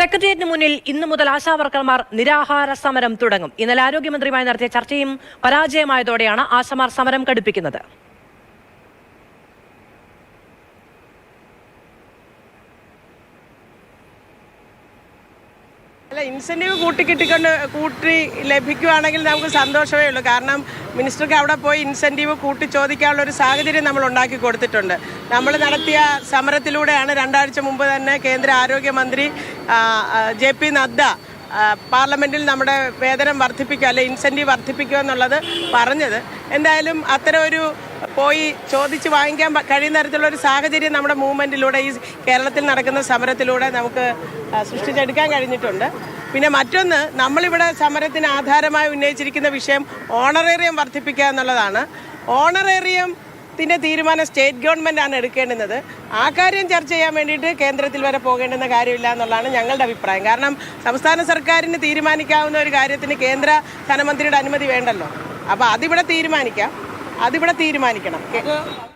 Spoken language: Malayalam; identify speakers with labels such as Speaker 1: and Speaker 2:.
Speaker 1: സെക്രട്ടേറിയറ്റിന് മുന്നിൽ ഇന്നു മുതൽ ആശാവർക്കർമാർ നിരാഹാര സമരം തുടങ്ങും. ഇന്നലെ ആരോഗ്യമന്ത്രിയുമായി നടത്തിയ ചർച്ചയും പരാജയമായതോടെയാണ് ആശമാർ സമരം കടുപ്പിക്കുന്നത്.
Speaker 2: അല്ല ഇൻസെന്റീവ് കൂട്ടി കിട്ടിക്കൊണ്ട് കൂട്ടി ലഭിക്കുകയാണെങ്കിൽ നമുക്ക് സന്തോഷമേ ഉള്ളൂ. കാരണം മിനിസ്റ്റർക്ക് അവിടെ പോയി ഇൻസെന്റീവ് കൂട്ടി ചോദിക്കാനുള്ള ഒരു സാഹചര്യം നമ്മൾ ഉണ്ടാക്കി കൊടുത്തിട്ടുണ്ട്. നമ്മൾ നടത്തിയ സമരത്തിലൂടെയാണ് രണ്ടാഴ്ച മുമ്പ് തന്നെ കേന്ദ്ര ആരോഗ്യമന്ത്രി ജെ പി നദ്ദ പാർലമെന്റിൽ നമ്മുടെ വേതനം വർദ്ധിപ്പിക്കുക അല്ലെ ഇൻസെന്റീവ് വർദ്ധിപ്പിക്കുക എന്നുള്ളത് പറഞ്ഞത്. എന്തായാലും അത്തരം ഒരു പോയി ചോദിച്ച് വാങ്ങിക്കാൻ കഴിയുന്ന തരത്തിലുള്ള ഒരു സാഹചര്യം നമ്മുടെ മൂവ്മെന്റിലൂടെ ഈ കേരളത്തിൽ നടക്കുന്ന സമരത്തിലൂടെ നമുക്ക് സൃഷ്ടിച്ചെടുക്കാൻ കഴിഞ്ഞിട്ടുണ്ട്. പിന്നെ മറ്റൊന്ന് നമ്മളിവിടെ സമരത്തിന് ആധാരമായി ഉന്നയിച്ചിരിക്കുന്ന വിഷയം ഓണറേറിയം വർദ്ധിപ്പിക്കുക എന്നുള്ളതാണ്. ഓണറേറിയം ത്തിന്റെ തീരുമാനം സ്റ്റേറ്റ് ഗവൺമെന്റ് ആണ് എടുക്കേണ്ടുന്നത്. ആ കാര്യം ചർച്ച ചെയ്യാൻ വേണ്ടിയിട്ട് കേന്ദ്രത്തിൽ വരെ പോകേണ്ടുന്ന കാര്യമില്ല എന്നുള്ളതാണ് ഞങ്ങളുടെ അഭിപ്രായം. കാരണം സംസ്ഥാന സർക്കാരിന് തീരുമാനിക്കാവുന്ന ഒരു കാര്യത്തിന് കേന്ദ്ര ധനമന്ത്രിയുടെ അനുമതി വേണ്ടല്ലോ. അപ്പോൾ അതിവിടെ തീരുമാനിക്കാം. അതിവിടെ തീരുമാനിക്കണം.